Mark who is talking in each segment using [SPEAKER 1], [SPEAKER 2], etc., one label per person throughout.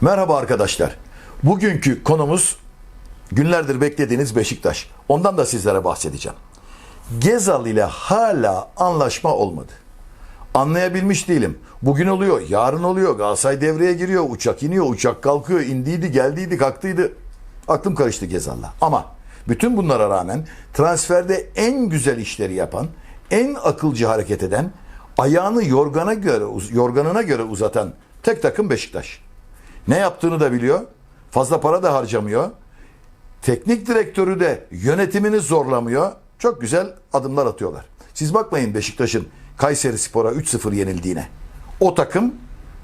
[SPEAKER 1] Merhaba arkadaşlar. Bugünkü konumuz günlerdir beklediğiniz Beşiktaş. Ondan da sizlere bahsedeceğim. Gezal ile hala anlaşma olmadı. Anlayabilmiş değilim. Bugün oluyor, yarın oluyor. Galatasaray devreye giriyor, uçak iniyor, uçak kalkıyor, indiydi, geldiydi, kalktıydı. Aklım karıştı Gezal'la. Ama bütün bunlara rağmen transferde en güzel işleri yapan, en akılcı hareket eden, ayağını yorgana göre, yorganına göre uzatan tek takım Beşiktaş. Ne yaptığını da biliyor. Fazla para da harcamıyor. Teknik direktörü de yönetimini zorlamıyor. Çok güzel adımlar atıyorlar. Siz bakmayın Beşiktaş'ın Kayseri Spor'a 3-0 yenildiğine. O takım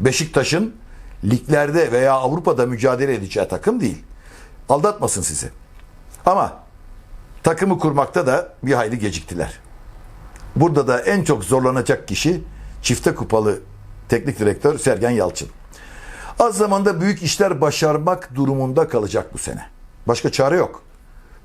[SPEAKER 1] Beşiktaş'ın liglerde veya Avrupa'da mücadele edeceği takım değil. Aldatmasın sizi. Ama takımı kurmakta da bir hayli geciktiler. Burada da en çok zorlanacak kişi çifte kupalı teknik direktör Sergen Yalçın. Az zamanda büyük işler başarmak durumunda kalacak bu sene. Başka çare yok.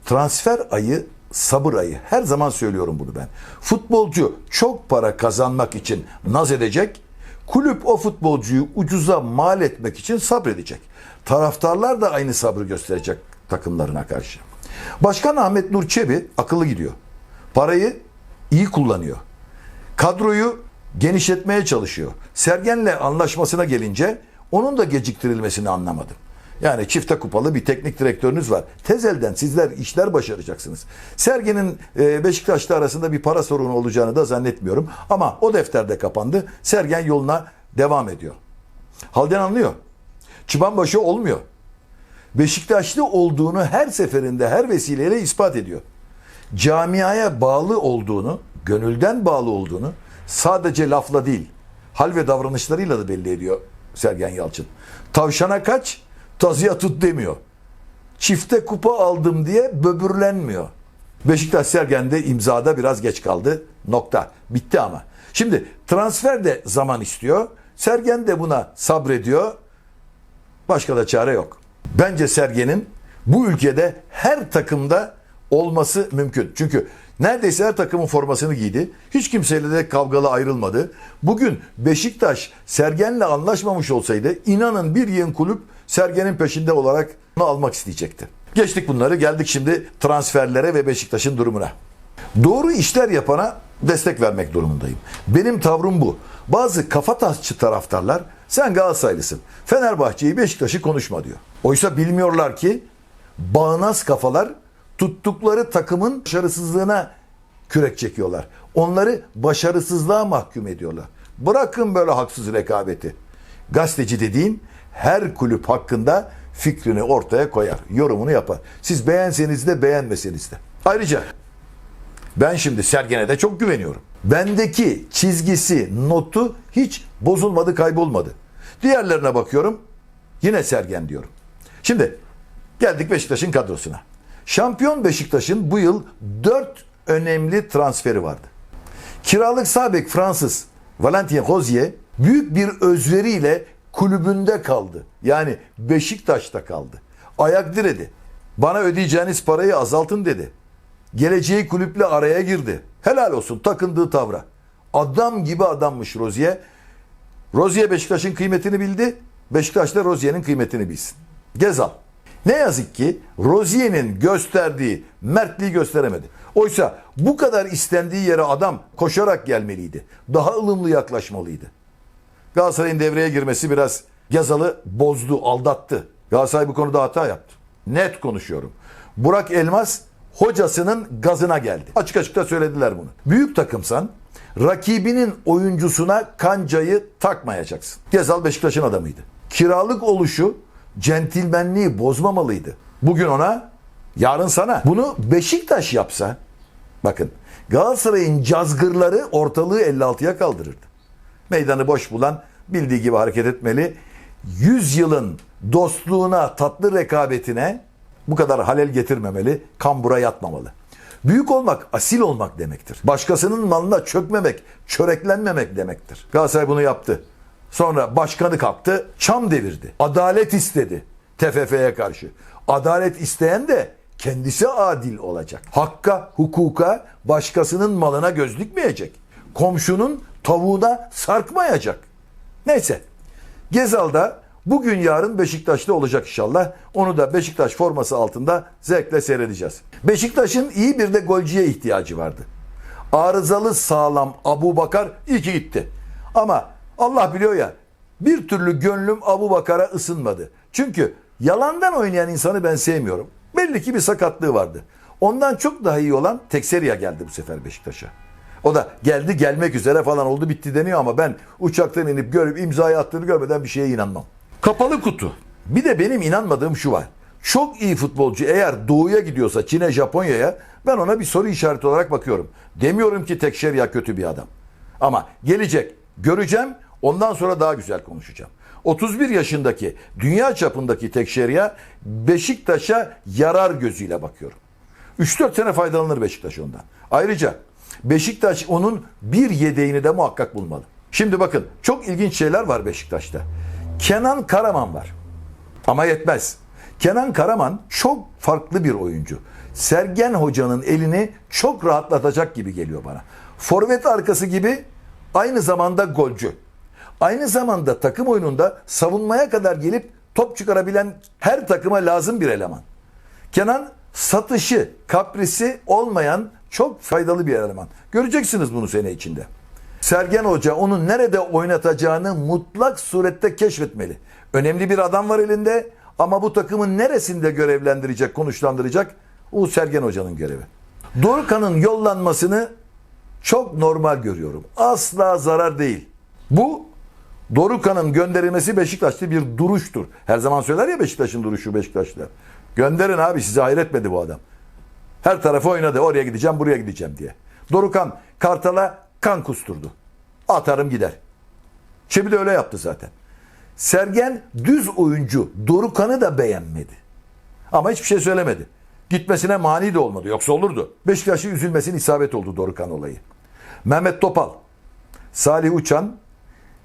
[SPEAKER 1] Transfer ayı sabır ayı. Her zaman söylüyorum bunu ben. Futbolcu çok para kazanmak için naz edecek. Kulüp o futbolcuyu ucuza mal etmek için sabredecek. Taraftarlar da aynı sabrı gösterecek takımlarına karşı. Başkan Ahmet Nur Çebi akıllı gidiyor. Parayı iyi kullanıyor. Kadroyu genişletmeye çalışıyor. Sergen'le anlaşmasına gelince onun da geciktirilmesini anlamadım. Yani çifte kupalı bir teknik direktörünüz var. Tezelden sizler işler başaracaksınız. Sergen'in e, Beşiktaş'ta arasında bir para sorunu olacağını da zannetmiyorum. Ama o defterde kapandı. Sergen yoluna devam ediyor. Halden anlıyor. Çıbanbaşı olmuyor. Beşiktaşlı olduğunu her seferinde her vesileyle ispat ediyor. Camiaya bağlı olduğunu, gönülden bağlı olduğunu sadece lafla değil, hal ve davranışlarıyla da belli ediyor Sergen Yalçın. Tavşana kaç, tazıya tut demiyor. Çifte kupa aldım diye böbürlenmiyor. Beşiktaş Sergen'de imzada biraz geç kaldı. Nokta. Bitti ama. Şimdi transfer de zaman istiyor. Sergen de buna sabrediyor. Başka da çare yok. Bence Sergen'in bu ülkede her takımda olması mümkün. Çünkü neredeyse her takımın formasını giydi. Hiç kimseyle de kavgalı ayrılmadı. Bugün Beşiktaş Sergen'le anlaşmamış olsaydı inanın bir yığın kulüp Sergen'in peşinde olarak onu almak isteyecekti. Geçtik bunları geldik şimdi transferlere ve Beşiktaş'ın durumuna. Doğru işler yapana destek vermek durumundayım. Benim tavrım bu. Bazı kafatasçı taraftarlar sen Galatasaraylısın. Fenerbahçe'yi Beşiktaş'ı konuşma diyor. Oysa bilmiyorlar ki bağnaz kafalar tuttukları takımın başarısızlığına kürek çekiyorlar. Onları başarısızlığa mahkum ediyorlar. Bırakın böyle haksız rekabeti. Gazeteci dediğin her kulüp hakkında fikrini ortaya koyar, yorumunu yapar. Siz beğenseniz de beğenmeseniz de. Ayrıca ben şimdi Sergen'e de çok güveniyorum. Bendeki çizgisi, notu hiç bozulmadı, kaybolmadı. Diğerlerine bakıyorum, yine Sergen diyorum. Şimdi geldik Beşiktaş'ın kadrosuna. Şampiyon Beşiktaş'ın bu yıl 4 önemli transferi vardı. Kiralık sabek Fransız Valentin Rozier büyük bir özveriyle kulübünde kaldı. Yani Beşiktaş'ta kaldı. Ayak diredi. Bana ödeyeceğiniz parayı azaltın dedi. Geleceği kulüple araya girdi. Helal olsun takındığı tavra. Adam gibi adammış Rozier. Rozier Beşiktaş'ın kıymetini bildi. Beşiktaş da Rozier'in kıymetini bilsin. Gezal. Ne yazık ki Rozier'in gösterdiği mertliği gösteremedi. Oysa bu kadar istendiği yere adam koşarak gelmeliydi. Daha ılımlı yaklaşmalıydı. Galatasaray'ın devreye girmesi biraz Gezal'ı bozdu, aldattı. Galatasaray bu konuda hata yaptı. Net konuşuyorum. Burak Elmas hocasının gazına geldi. Açık açık da söylediler bunu. Büyük takımsan rakibinin oyuncusuna kancayı takmayacaksın. Gezal Beşiktaş'ın adamıydı. Kiralık oluşu centilmenliği bozmamalıydı. Bugün ona, yarın sana. Bunu Beşiktaş yapsa, bakın Galatasaray'ın cazgırları ortalığı 56'ya kaldırırdı. Meydanı boş bulan bildiği gibi hareket etmeli. 100 yılın dostluğuna, tatlı rekabetine bu kadar halel getirmemeli, kambura yatmamalı. Büyük olmak, asil olmak demektir. Başkasının malına çökmemek, çöreklenmemek demektir. Galatasaray bunu yaptı. Sonra başkanı kalktı, çam devirdi. Adalet istedi TFF'ye karşı. Adalet isteyen de kendisi adil olacak. Hakka, hukuka, başkasının malına göz dikmeyecek. Komşunun tavuğuna sarkmayacak. Neyse. Gezal'da Bugün yarın Beşiktaş'ta olacak inşallah. Onu da Beşiktaş forması altında zevkle seyredeceğiz. Beşiktaş'ın iyi bir de golcüye ihtiyacı vardı. Arızalı sağlam Abu Bakar iyi ki gitti. Ama Allah biliyor ya bir türlü gönlüm Abu Bakar'a ısınmadı. Çünkü yalandan oynayan insanı ben sevmiyorum. Belli ki bir sakatlığı vardı. Ondan çok daha iyi olan Tekseriya geldi bu sefer Beşiktaş'a. O da geldi gelmek üzere falan oldu bitti deniyor ama ben uçaktan inip görüp imzayı attığını görmeden bir şeye inanmam. Kapalı kutu. Bir de benim inanmadığım şu var. Çok iyi futbolcu eğer doğuya gidiyorsa Çin'e Japonya'ya ben ona bir soru işareti olarak bakıyorum. Demiyorum ki Tekşerya kötü bir adam. Ama gelecek göreceğim ondan sonra daha güzel konuşacağım. 31 yaşındaki dünya çapındaki Tekşerya Beşiktaş'a yarar gözüyle bakıyorum. 3-4 sene faydalanır Beşiktaş ondan. Ayrıca Beşiktaş onun bir yedeğini de muhakkak bulmalı. Şimdi bakın çok ilginç şeyler var Beşiktaş'ta. Kenan Karaman var. Ama yetmez. Kenan Karaman çok farklı bir oyuncu. Sergen Hoca'nın elini çok rahatlatacak gibi geliyor bana. Forvet arkası gibi aynı zamanda golcü. Aynı zamanda takım oyununda savunmaya kadar gelip top çıkarabilen her takıma lazım bir eleman. Kenan satışı, kaprisi olmayan çok faydalı bir eleman. Göreceksiniz bunu sene içinde. Sergen Hoca onu nerede oynatacağını mutlak surette keşfetmeli. Önemli bir adam var elinde ama bu takımın neresinde görevlendirecek, konuşlandıracak o Sergen Hoca'nın görevi. Dorukhan'ın yollanmasını çok normal görüyorum. Asla zarar değil. Bu Dorukhan'ın gönderilmesi Beşiktaş'ta bir duruştur. Her zaman söyler ya Beşiktaş'ın duruşu Beşiktaş'ta. Gönderin abi size hayretmedi bu adam. Her tarafı oynadı. Oraya gideceğim, buraya gideceğim diye. Dorukhan Kartal'a kan kusturdu. Atarım gider. Şimdi de öyle yaptı zaten. Sergen düz oyuncu Dorukhan'ı da beğenmedi. Ama hiçbir şey söylemedi. Gitmesine mani de olmadı. Yoksa olurdu. Beşiktaş'ın üzülmesine isabet oldu Dorukhan olayı. Mehmet Topal, Salih Uçan,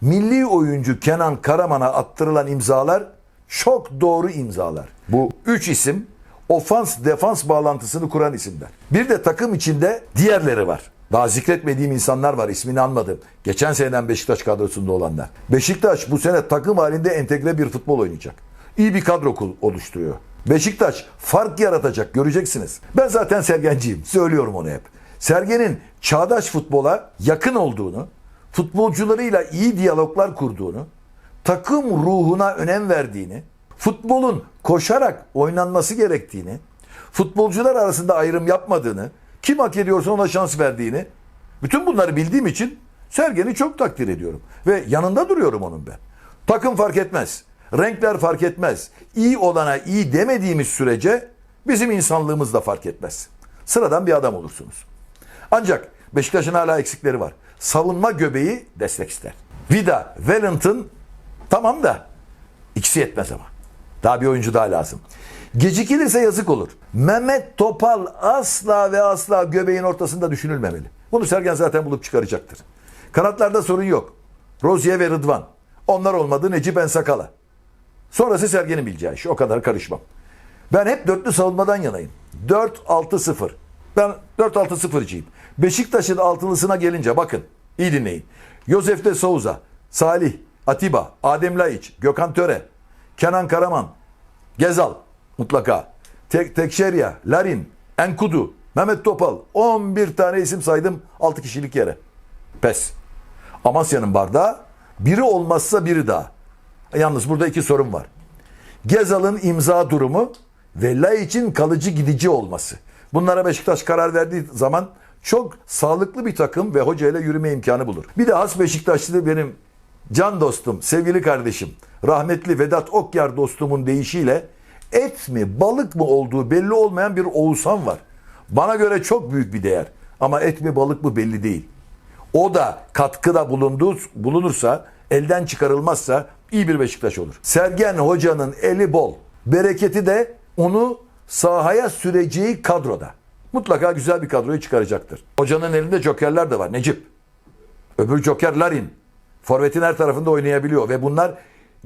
[SPEAKER 1] milli oyuncu Kenan Karaman'a attırılan imzalar çok doğru imzalar. Bu üç isim ofans defans bağlantısını kuran isimler. Bir de takım içinde diğerleri var. Daha zikretmediğim insanlar var ismini anmadım. Geçen seneden Beşiktaş kadrosunda olanlar. Beşiktaş bu sene takım halinde entegre bir futbol oynayacak. İyi bir kadro oluşturuyor. Beşiktaş fark yaratacak göreceksiniz. Ben zaten Sergenciyim. Söylüyorum onu hep. Sergen'in çağdaş futbola yakın olduğunu, futbolcularıyla iyi diyaloglar kurduğunu, takım ruhuna önem verdiğini, futbolun koşarak oynanması gerektiğini, futbolcular arasında ayrım yapmadığını, kim hak ediyorsa ona şans verdiğini, bütün bunları bildiğim için Sergen'i çok takdir ediyorum. Ve yanında duruyorum onun ben. Takım fark etmez. Renkler fark etmez. İyi olana iyi demediğimiz sürece bizim insanlığımız da fark etmez. Sıradan bir adam olursunuz. Ancak Beşiktaş'ın hala eksikleri var. Savunma göbeği destek ister. Vida, Wellington tamam da ikisi yetmez ama. Daha bir oyuncu daha lazım. Gecikilirse yazık olur. Mehmet Topal asla ve asla göbeğin ortasında düşünülmemeli. Bunu Sergen zaten bulup çıkaracaktır. Kanatlarda sorun yok. Rozier ve Rıdvan. Onlar olmadı Necip Ensakala. Sonrası Sergen'in bileceği iş. O kadar karışmam. Ben hep dörtlü savunmadan yanayım. 4-6-0. Ben 4-6-0'cıyım. Beşiktaş'ın altılısına gelince bakın iyi dinleyin. Josef de Souza, Salih, Atiba, Adem Laiç, Gökhan Töre, Kenan Karaman, Gezal mutlaka. Tek Tekşerya, Larin, Enkudu, Mehmet Topal 11 tane isim saydım 6 kişilik yere. Pes. Amasya'nın bardağı biri olmazsa biri daha. Yalnız burada iki sorun var. Gezal'ın imza durumu ve Laiç'in kalıcı gidici olması. Bunlara Beşiktaş karar verdiği zaman çok sağlıklı bir takım ve hocayla yürüme imkanı bulur. Bir de has Beşiktaşlı benim can dostum, sevgili kardeşim, rahmetli Vedat Okyar dostumun deyişiyle et mi balık mı olduğu belli olmayan bir Oğuzhan var. Bana göre çok büyük bir değer ama et mi balık mı belli değil. O da katkıda bulunduğu, bulunursa, elden çıkarılmazsa iyi bir Beşiktaş olur. Sergen Hoca'nın eli bol. Bereketi de onu sahaya süreceği kadroda. Mutlaka güzel bir kadroyu çıkaracaktır. Hocanın elinde jokerler de var. Necip. Öbür joker Larin. Forvet'in her tarafında oynayabiliyor ve bunlar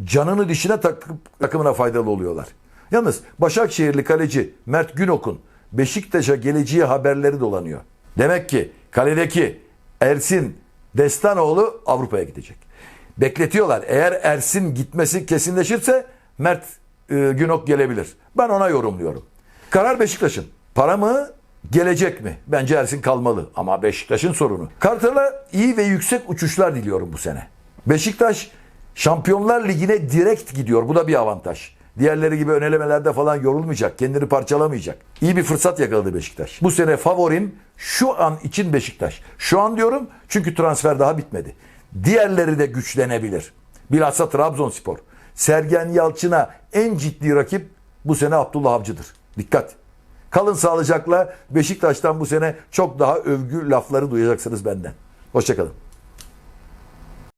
[SPEAKER 1] canını dişine takıp takımına faydalı oluyorlar. Yalnız Başakşehirli kaleci Mert Günok'un Beşiktaş'a geleceği haberleri dolanıyor. Demek ki kaledeki Ersin Destanoğlu Avrupa'ya gidecek. Bekletiyorlar. Eğer Ersin gitmesi kesinleşirse Mert e, Günok gelebilir. Ben ona yorumluyorum. Karar Beşiktaş'ın. Para mı? Gelecek mi? Bence Ersin kalmalı ama Beşiktaş'ın sorunu. Kartal'a iyi ve yüksek uçuşlar diliyorum bu sene. Beşiktaş Şampiyonlar Ligi'ne direkt gidiyor. Bu da bir avantaj. Diğerleri gibi önelemelerde falan yorulmayacak. Kendini parçalamayacak. İyi bir fırsat yakaladı Beşiktaş. Bu sene favorim şu an için Beşiktaş. Şu an diyorum çünkü transfer daha bitmedi. Diğerleri de güçlenebilir. Bilhassa Trabzonspor. Sergen Yalçın'a en ciddi rakip bu sene Abdullah Avcı'dır. Dikkat. Kalın sağlıcakla Beşiktaş'tan bu sene çok daha övgü lafları duyacaksınız benden. Hoşçakalın.